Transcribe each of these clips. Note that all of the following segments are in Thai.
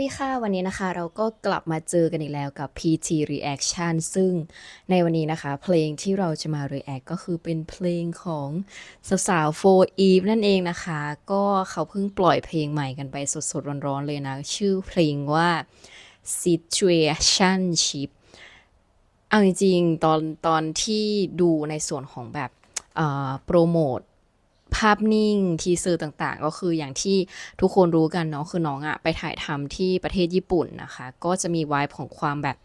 ดีค่ะ วันนี้นะคะ เราก็กลับมาเจอกันอีกแล้วกับ PT Reaction ซึ่งในวันนี้นะคะ เพลงที่เราจะมา react ก็คือเป็นเพลงของสาวๆ4 Eve นั่นเองนะคะ ก็เขาเพิ่งปล่อยเพลงใหม่กันไปสดๆ ร้อนๆ เลยนะ ชื่อเพลงว่า Situationship เอาจริงๆ ตอนตอนที่ดูในส่วนของแบบโปรโมท ภาพนิ่งทีเซอร์ต่างๆ ก็คืออย่างที่ทุกคนรู้กันเนาะคือน้องอะไปถ่ายทำที่ประเทศญี่ปุ่นนะคะ ก็จะมีวายของความแบบ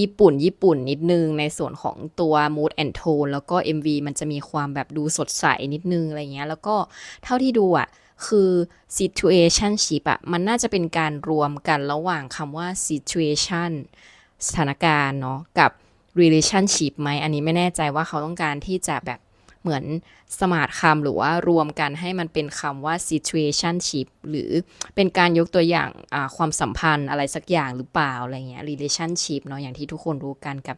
ญี่ปุ่น ญี่ปุ่นนิดนึงในส่วนของตัว mood and tone แล้วก็ MV มันจะมีความแบบดูสดใสนิดนึงอะไรเงี้ย แล้วก็เท่าที่ดูอะคือ situationship อะมันน่าจะเป็นการรวมกันระหว่างคำว่า situation สถานการณ์เนาะกับ relationship ไหมอันนี้ไม่แน่ใจว่าเขาต้องการที่จะแบบ เหมือนสมาร์ทคำหรือว่ารวมกันให้มันเป็นคำว่า situationship หรือเป็นการยกตัวอย่างความสัมพันธ์อะไรสักอย่างหรือเปล่าอะไรเงี้ย relationship เนาะอย่างที่ทุกคนรู้กันกับ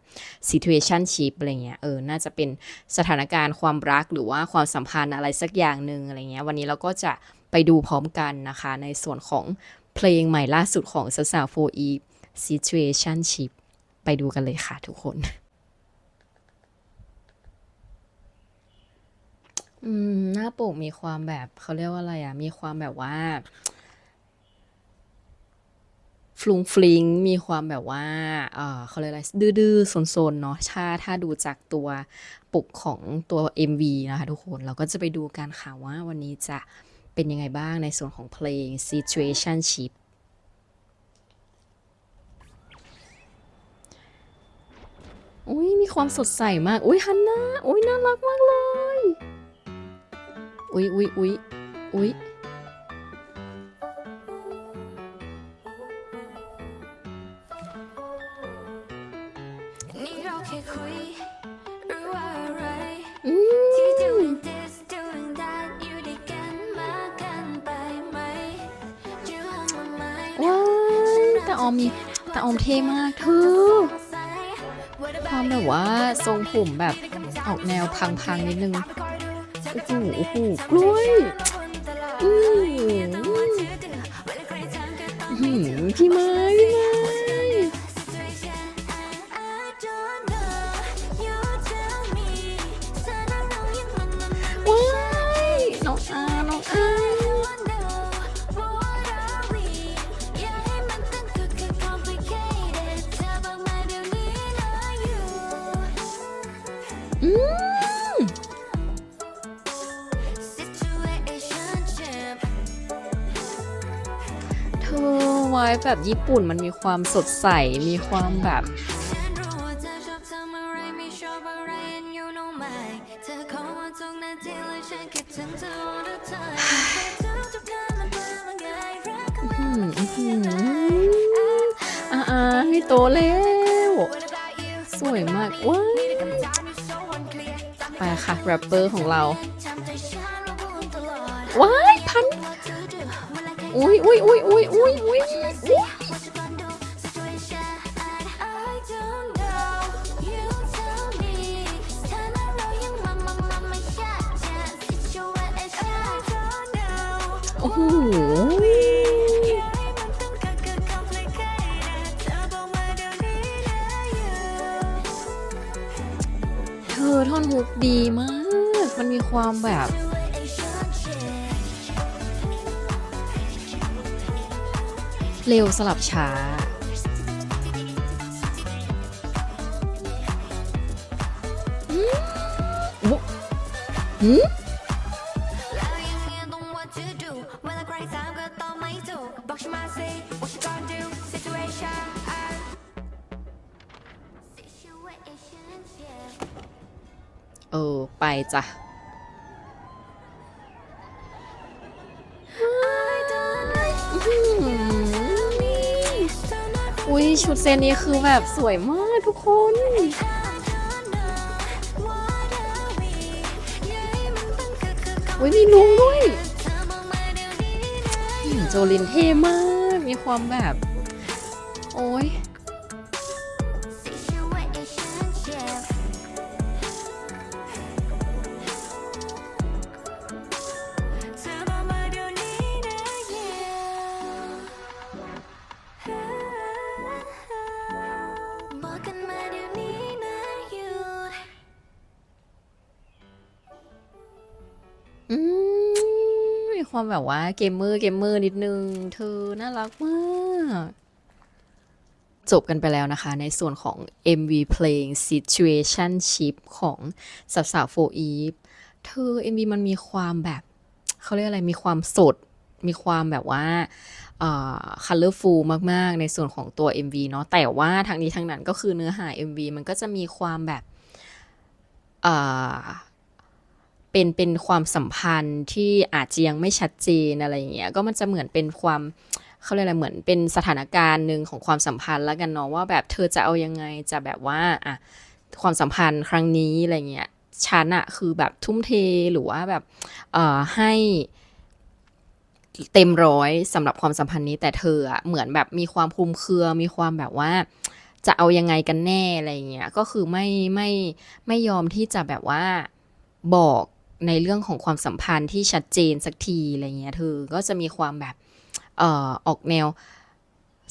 situationship อะไรเงี้ยเออน่าจะเป็นสถานการณ์ความรักหรือว่าความสัมพันธ์อะไรสักอย่างหนึ่งอะไรเงี้ยวันนี้เราก็จะไปดูพร้อมกันนะคะ ในส่วนของเพลงใหม่ล่าสุดของสาวๆ 4 e situationship ไปดูกันเลยค่ะทุกคน อืม หน้าปกมีความแบบเขาเรียกว่าอะไรอะ มีความแบบว่า ฟลุงฟลิง มีความแบบว่า เออเขาเรียกอะไร ดื้อๆโซนๆ เนาะถ้าถ้าดูจากตัวปกของตัว MV นะคะทุกคน เราก็จะไปดูกันค่ะว่าวันนี้จะเป็นยังไงบ้างในส่วนของเพลง situationship อุ้ยมีความสดใสมาก อุ้ยฮันน่าอุ้ยน่ารักมากเลย อุ๊ยอุ๊ยอุ๊ยอุ๊ยนี่เราแค่คุยหรือว่าอะไรอืที่ม doing this doing that อยู่ด้วยกันมากเกันไปไหม You on my mind ว้ายแต่ออมมีแต่ออมเท่มากเธอความแบบว่าทรงผมแบบออกแนวพังๆนิดนึงโอ้โหโอ้โหกล้วยอืมอื้อหือพี่ไม้พี่ไม้ว้ายน้องอาน้องอาอืม แบบญี่ปุ่นมันมีความสดใส มีความแบบอ้าเธอชอบทำอะไรไม่ชอบอะไร and you know my เธอขอมาทุกนาทีและฉันคิดถึงเธอ all the time เธอทุกๆการมันเป็นยังไงรักกันอืมอื้อหืออ่าให้โตแล้ว สวยมากว้าไปค่ะแรปเปอร์ของเรา ว้ายพัน อุ้ยอุ้ยอุ้ยอุ้ยอุ้ยอุ้ยอุ๊ยโอ้โหเธอท่อนฮุกดีมาก มันมีความแบบ เร็วสลับช้า อืมอุ๊ยหืมแล้วยังเรียนต้อง what to do เวลาใครถามก็ตอบไม่ถูกบอกฉันมาสิ what you gonna do situation situationship เออ ไปจ้ะ อุ้ยชุดเซนนี้คือแบบสวยมากทุกคน อุ้ยมีลุงด้วยอืมโจลินเท่มาก มีความแบบ โอ้ย มีความแบบว่าเกมเมอร์เกมเมอร์นิดนึง เธอน่ารักมาก จบกันไปแล้วนะคะ ในส่วนของ MV เพลง Situationship ของสาวสาวโฟอีฟเธอ MV มันมีความแบบ เขาเรียกอะไรมีความสด มีความแบบว่าคัลเลอร์ฟูลมาก ๆ ในส่วนของตัว MV เนาะแต่ว่าทางนี้ทางนั้นก็คือเนื้อหา MV มันก็จะมีความแบบ เป็นเป็นความสัมพันธ์ที่อาจจะยังไม่ชัดเจนอะไรอย่างเงี้ยก็มันจะเหมือนเป็นความเขาเรียกอะไรเหมือนเป็นสถานการณ์หนึ่งของความสัมพันธ์แล้วกันเนาะว่าแบบเธอจะเอายังไงจะแบบว่าอะความสัมพันธ์ครั้งนี้อะไรเงี้ยฉันอะคือแบบทุ่มเทหรือว่าแบบเอ่อให้เต็มร้อยสำหรับความสัมพันธ์นี้แต่เธออะเหมือนแบบมีความคลุมเครือมีความแบบว่าจะเอายังไงกันแน่อะไรเงี้ยก็คือไม่ไม่ไม่ยอมที่จะแบบว่าบอก ในเรื่องของความสัมพันธ์ที่ชัดเจนสักทีอะไรเงี้ยเธอก็จะมีความแบบเอ่อออกแนว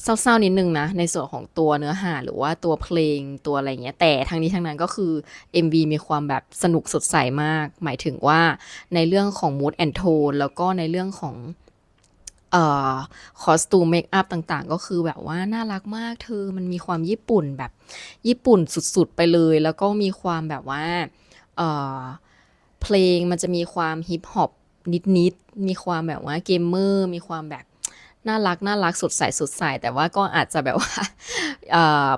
เศร้าๆนิดนึงนะ ในส่วนของตัวเนื้อหาหรือว่าตัวเพลงตัวอะไรเงี้ย แต่ทั้งนี้ทั้งนั้นก็คือ MV มีความแบบสนุกสดใสมาก หมายถึงว่าในเรื่องของ mood and tone แล้วก็ในเรื่องของเอ่อคอสตูมเมคอัพต่างๆ ก็คือแบบว่าน่ารักมากเธอมันมีความญี่ปุ่นแบบญี่ปุ่นสุดๆไปเลย แล้วก็มีความแบบว่าเอ่อ เพลงมันจะมีความฮิปฮอปนิดๆ มีความแบบว่าเกมเมอร์ มีความแบบน่ารักน่ารักสดใสสดใสแต่ว่าก็อาจจะแบบว่า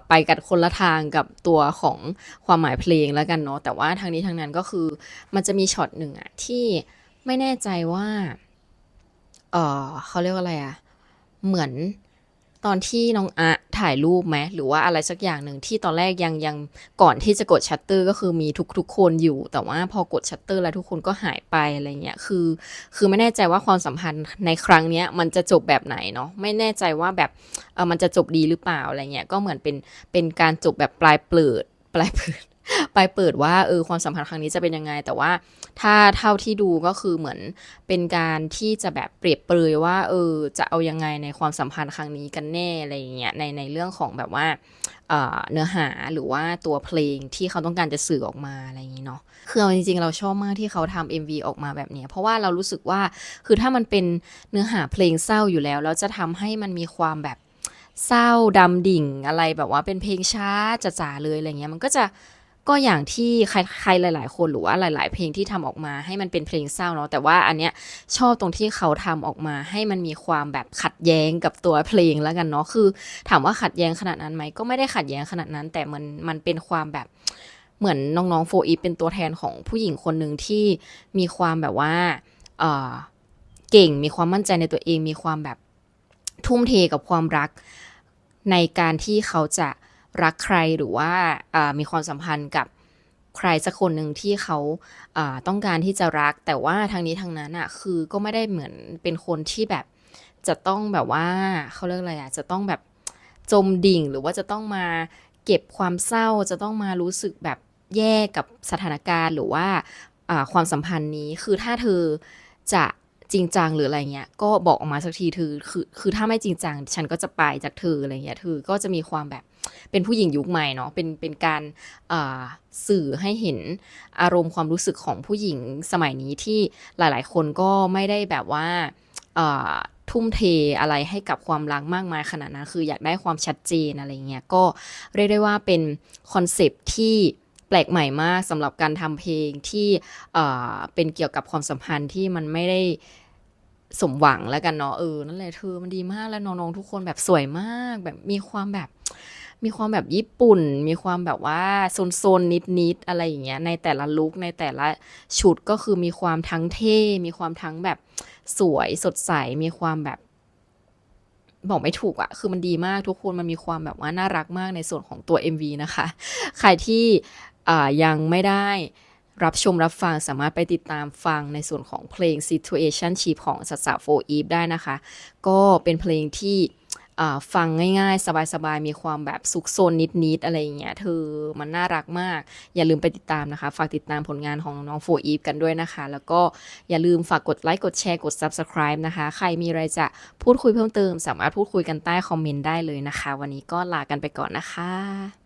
ไปกันคนละทางกับตัวของความหมายเพลงแล้วกันเนาะแต่ว่าทางนี้ทางนั้นก็คือมันจะมีช็อตหนึ่งอะที่ไม่แน่ใจว่าเออเขาเรียกว่าอะไรอะเหมือน ตอนที่น้องอะถ่ายรูปไหมหรือว่าอะไรสักอย่างหนึ่งที่ตอนแรกยังยังก่อนที่จะกดชัตเตอร์ก็คือมีทุกทุกคนอยู่ แต่ว่าพอกดชัตเตอร์แล้วทุกคนก็หายไปอะไรเงี้ยคือ คือไม่แน่ใจว่าความสัมพันธ์ในครั้งเนี้ยมันจะจบแบบไหนเนาะไม่แน่ใจว่าแบบเออมันจะจบดีหรือเปล่าอะไรเงี้ยก็เหมือนเป็นเป็นการจบแบบปลายเปิดปลายเปิด ไปเปิดว่าเออความสัมพันธ์ครั้งนี้จะเป็นยังไง แต่ว่าถ้าเท่าที่ดูก็คือเหมือนเป็นการที่จะแบบเปรียบเปรยว่าเออจะเอายังไงในความสัมพันธ์ครั้งนี้กันแน่อะไรอย่างเงี้ยในในเรื่องของแบบว่าเนื้อหาหรือว่าตัวเพลงที่เขาต้องการจะสื่อออกมาอะไรอย่างงี้เนาะคือเอาจริงๆ เราชอบมากที่เขาทำ MV ออกมาแบบนี้ เพราะว่าเรารู้สึกว่าคือถ้ามันเป็นเนื้อหาเพลงเศร้าอยู่แล้ว แล้วจะทำให้มันมีความแบบเศร้าดำดิ่งอะไรแบบว่าเป็นเพลงช้าจ๋าๆเลยอะไรเงี้ยมันก็จะ ก็อย่างที่ใครใครหลาย ๆ คนหรือว่าหลาย ๆ เพลงที่ทำออกมาให้มันเป็นเพลงเศร้าเนาะแต่ว่าอันเนี้ยชอบตรงที่เขาทำออกมา ให้มันมีความแบบขัดแย้งกับตัวเพลงแล้วกันเนาะคือ ถามว่าขัดแย้งขนาดนั้นไหมก็ไม่ได้ขัดแย้งขนาดนั้น แต่มันมันเป็นความแบบเหมือนน้องๆโฟอีเป็นตัวแทนของผู้หญิงคนหนึ่งที่มีความแบบว่าเออเก่งมีความมั่นใจในตัวเองมีความแบบทุ่มเทกับความรักในการที่เขาจะ รักใครหรือว่ามีความสัมพันธ์กับใครสักคนหนึ่งที่เขาต้องการที่จะรัก แต่ว่าทางนี้ทางนั้นอะคือก็ไม่ได้เหมือนเป็นคนที่แบบจะต้องแบบว่าเขาเรียกอะไรอะจะต้องแบบจมดิ่งหรือว่าจะต้องมาเก็บความเศร้าจะต้องมารู้สึกแบบแย่กับสถานการณ์หรือว่าความสัมพันธ์นี้คือถ้าเธอจะจริงจังหรืออะไรเงี้ยก็บอกออกมาสักทีเธอคือคือถ้าไม่จริงจังฉันก็จะไปจากเธออะไรเงี้ยเธอก็จะมีความแบบ เป็นผู้หญิงยุคใหม่เนาะเป็นเป็นการาสื่อให้เห็นอารมณ์ความรู้สึกของผู้หญิงสมัยนี้ที่หลาย ๆ คนก็ไม่ได้แบบว่าาทุ่มเทอะไรให้กับความรักมากมายขนาดนั้น คืออยากได้ความชัดเจนอะไรเงี้ยก็เรียกได้ว่าเป็นคอนเซปที่แปลกใหม่มากสำหรับการทำเพลงที่เป็นเกี่ยวกับความสัมพันธ์ที่มันไม่ได้สมหวังแล้วกันเนาะเออนั่นแหละเธอมันดีมากแล้วน้องๆทุกคนแบบสวยมากแบบมีความแบบ มีความแบบญี่ปุ่น มีความแบบว่าโซนๆนิดๆอะไรอย่างเงี้ยในแต่ละลุคในแต่ละชุดก็คือมีความทั้งเท่ มีความทั้งแบบสวยสดใส มีความแบบ บอกไม่ถูกอะคือมันดีมากทุกคนมันมีความแบบว่าน่ารักมากในส่วนของตัว MV นะคะ ใครที่ยังไม่ได้รับชมรับฟังสามารถไปติดตามฟังในส่วนของเพลง Situation Ship ของสัตสาโฟอีฟได้นะคะ ก็เป็นเพลงที่ ฟังง่ายๆ สบายๆ มีความแบบซุกซนนิดๆ อะไรอย่างเงี้ยเธอมันน่ารักมาก อย่าลืมไปติดตามนะคะ ฝากติดตามผลงานของน้องโฟอีฟกันด้วยนะคะ แล้วก็อย่าลืมฝากกดไลค์กดแชร์กด Subscribe นะคะ ใครมีอะไรจะพูดคุยเพิ่มเติม สามารถพูดคุยกันใต้คอมเมนต์ได้เลยนะคะ วันนี้ก็ลากันไปก่อนนะคะ